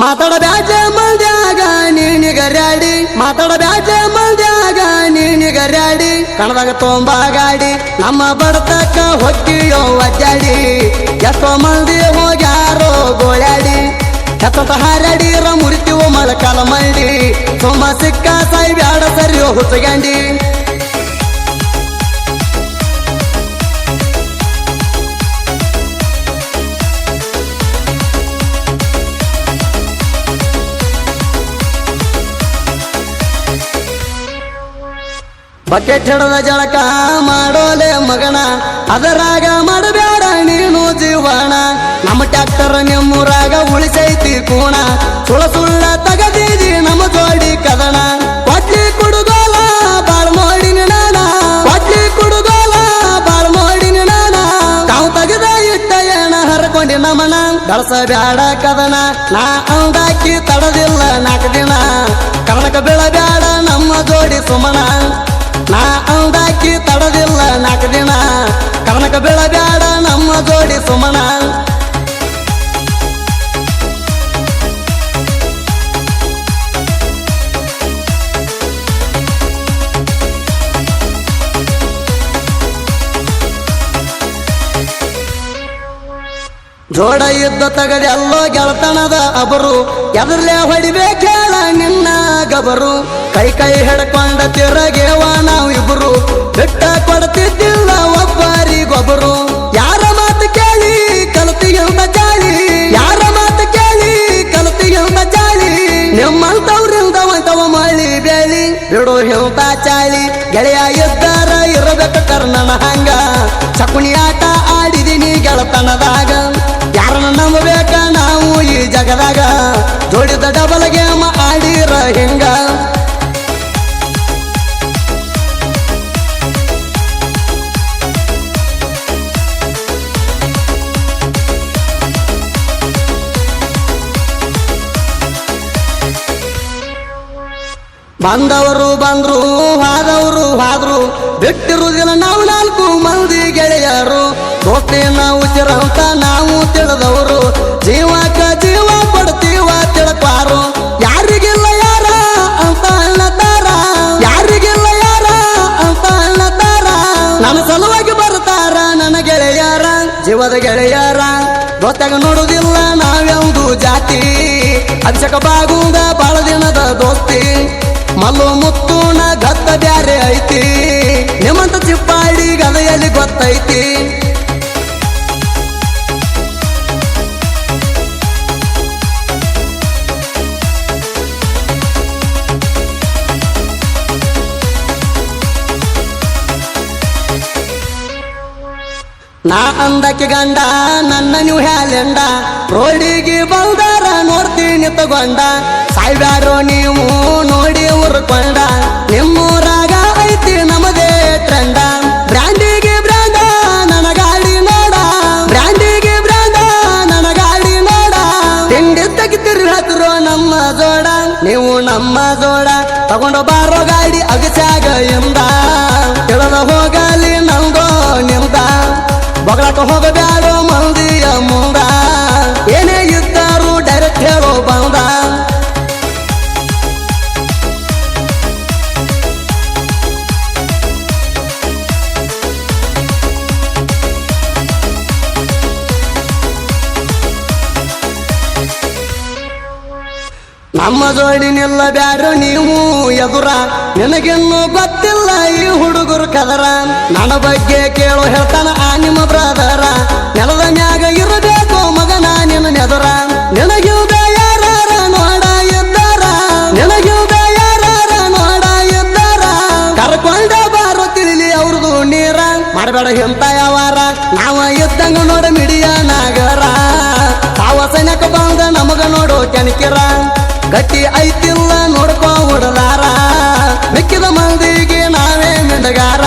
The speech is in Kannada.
ಮಾತಾಡ ಬ್ಯಾಜ ಮಂದ್ಯಾಗ ನೀನಿಗರ್ಯಾಡಿ. ಮಾತಾಡ ಬ್ಯಾಜ ಮಂದ್ಯಾಗ ನೀನಿಗರ್ಯಾಡಿ. ಕಣದಾಗ ತೋಂಬಾ ಗಾಡಿ, ನಮ್ಮ ಬಡತಕ್ಕ ಹೊಕ್ಕಿಯೋ ಅಜ್ಜಾಡಿ ಎಷ್ಟೋ ಮಂದಿ ಹೋಗ್ಯಾರೋ ಗೋಳ್ಯಾಡಿ. ಹೆತ್ತ ಹಾರ್ಯಾಡಿರ ಮುರಿತೀವೋ ಮಲಕಾಲ ಮಂಡಿ ಸೋಮ ಸಿಕ್ಕ ಸಾಯಿ ಬ್ಯಾಡ ಸರಿಯೋ ಹುಚ್ಚಗಂಡಿ ಬಕೆಟ್ ಹಿಡದ ಜಳಕ ಮಾಡೋಲೆ ಮಗಣ. ಅದರಾಗ ಮಾಡಬೇಡ ನೀನು ಜೀವಣ ನಮ್ಮ ಟ್ಯಾಕ್ಟರ್ ನಿಮ್ಮೂರಾಗ ಉಳಿಸೈತಿ ಕೋಣ. ಸುಳ ಸುಳ್ಳ ತಗದೀದಿ ನಮ್ಮ ಜೋಡಿ ಕದಣ. ಕೊಟ್ಲಿ ಕುಡುಗೋಲ, ಬಾಳ್ ಮಾಡಿ ನಾನ ಕೊಟ್ಲಿ ಕುಡುಗೋಲ, ಬಾಳ್ ಮಾಡಿ ನಾನ ತಾವು ತೆಗೆದ ಇಟ್ಟ ಏನ ಹರ್ಕೊಂಡಿ ನಮನ. ದಳಸ ಬ್ಯಾಡ ಕದನ. ನಾ ಅಂದಾಕಿ ತಡದಿಲ್ಲ ನಾಲ್ಕು ದಿನ. ಕರ್ಣಕ ಬೀಳಬೇಡ ನಮ್ಮ ಜೋಡಿ ಸುಮನ. ನಾ ಅಂದಾಕಿ ತಡದಿಲ್ಲ ನಾಲ್ಕು ದಿನ. ಕನಕ ಬೆಳಗಾಡ ನಮ್ಮ ಜೋಡಿ ಸುಮನ. ಜೋಡ ಇದ್ದ ತಗದೆಲ್ಲೋ ಗೆಳತನದ ಅಬರು. ಎದರ್ಲೆ ಹೊಡಿಬೇಕೇಳ ನಿನ್ನ ಗಬರು ಕೈ ಕೈ ಹಿಡ್ಕೊಂಡ ತಿರಗೇವ ನಾವು ಇಬ್ರು. ಬಿಟ್ಟ ಕೊಡ್ತಿದ್ದಿಲ್ಲ ಒಬ್ಬರಿಗೊಬ್ಬರು ಯಾರ ಮಾತು ಕೇಳಿ ಕಲತಿಗಿಂದ ಚಾಳಿ ಯಾರ ಮಾತು ಕೇಳಿ ಕಲತಿಗಿಂದ ಚಾಳಿ ನಿಮ್ಮಂತವ್ರಿಂದ ಒಂದವ ಮಳಿ ಬೇಳಿ ಬಿಡು ಹಿಂತ ಚಾಳಿ ಗೆಳೆಯ ಎದ್ದಾರ ಇರಬೇಕು ಕರ್ಣನ ಹಂಗ. ಚಕುಣಿ ಆಟ ಆಡಿದಿನಿ ಗೆಳತನದಾಗ. ಯಾರನ್ನ ನಂಬಬೇಕ? ಬಂದವರು ಬಂದ್ರು, ಹಾದವರು ಹಾದ್ರು ಬಿಟ್ಟಿರುವುದಿಲ್ಲ ನಾವು ನಾಲ್ಕು ಮಂದಿ ಗೆಳೆಯರು. ದೋಸ್ತಿ ನಾವು ಚಿರಂತ ನಾವು ತಿಳಿದವರು. ಜೀವಕ ಜೀವ ಕೊಡ್ತೀವ ತಿಳಕಾರು ಯಾರಿಗಿಲ್ಲ ಯಾರ ಅಂತ ಅನ್ನತಾರ. ಯಾರಿಗಿಲ್ಲ ಯಾರ ಅಂತ ಅನ್ನತಾರ. ನನ್ನ ಸಲುವಾಗಿ ಬರ್ತಾರ ನನ್ನ ಗೆಳೆಯಾರ, ಜೀವದ ಗೆಳೆಯಾರ. ಗೊತ್ತಾಗ ನೋಡುವುದಿಲ್ಲ ನಾವ್ಯಾವುದು ಜಾತಿ. ಅಚ್ಚಕ ಬಾಗುಂದ ಬಾಳ ದಿನದ ದೋಸ್ತಿ. ಮಲ್ಲು ಮುತ್ತೂಣ ಗತ್ತ ಬ್ಯಾರೆ ಐತಿ. ನಿಮ್ಮಂತ ಚಿಪ್ಪಾಡಿ ಗದೆಯಲ್ಲಿ ಗೊತ್ತೈತಿ. ನಾ ಅಂದಕ್ಕೆ ಗಂಡ, ನನ್ನ ನೀವು ಹ್ಯಾಲೆಂಡ. ರೋಡಿಗೆ ಬಂದಾರ ನೋಡ್ತೀನಿ ತಗೊಂಡ. ಸಾಯ್ಬ್ಯಾರೋ ನೀವು ನೋಡಿ. ಉರ್ಕೊಂಡ ನಿಮ್ಮೂರಾಗ ಐತಿ ನಮದೇ ಟ್ರೆಂಡ ಬ್ರ್ಯಾಂಡಿಗೆ ಬ್ರಾಂಡ ನನ್ನ ಗಾಡಿ ನೋಡ ಬ್ರ್ಯಾಂಡಿಗೆ ಬ್ರಾಂಡ ನನ್ನ ಗಾಡಿ ನೋಡ ತಿಂಡಿ ತೆಗಿತಿರಿ ನಮ್ಮ ಜೋಡ. ನೀವು ನಮ್ಮ ಜೋಡ. ತಗೊಂಡು ಬಾರೋ ಗಾಡಿ ಅಗಸಾಗ ಎಂದ. ತಿಳಿದ ಹೋಗಲಿ ನಂಗೋ ನಿಮ್ದ. ಬಗಳಕ ಹೋಗಬ್ಯಾಡೋ ನಮ್ಮ ಜೋಡಿ ನಿಲ್ಲ ಬ್ಯಾರು ನೀವು ಎದುರ. ನಿನಗಿನ್ನೂ ಗೊತ್ತಿಲ್ಲ ಈ ಹುಡುಗರು ಕದರ. ನನ್ನ ಬಗ್ಗೆ ಕೇಳು ಹೇಳ್ತಾನ ಆ ನಿಮ್ಮ ಬ್ರದರ ನೆಲದ ಮ್ಯಾಗ ಇರಬೇಕು ಮಗನ ನಿನ್ನ ನೆದರ. ನಿನಗಿಲ್ದ ಯಾರ ನೋಡ ಇದ್ದಾರ ನಿನಗಿಲ್ದ ಯಾರ ನೋಡ ಇದ್ದಾರ ಕರ್ಕೊಂಡ ಬಾರು ತಿಳಿಲಿ ಅವ್ರದು ನೀರ. ಮಾಡಬೇಡ ಎಂತ ಯಾವಾರ. ನಾವ ಎದ್ದಂಗ ನೋಡ ಮಿಡಿಯ ನಾಗರ. ತಾವ ಸೈನ್ಯಕ ಬಂದ ನಮಗ ನೋಡು ಕೆಣಕಿರ. ಗಟ್ಟಿ ಐತಿಲ್ಲ ನೋಡ್ಕೊ ಹೊಡಲಾರ ಮಿಕ್ಕಿದ ಮಂದಿಗೆ ನಾವೇ ಮಿಂಡಗಾರ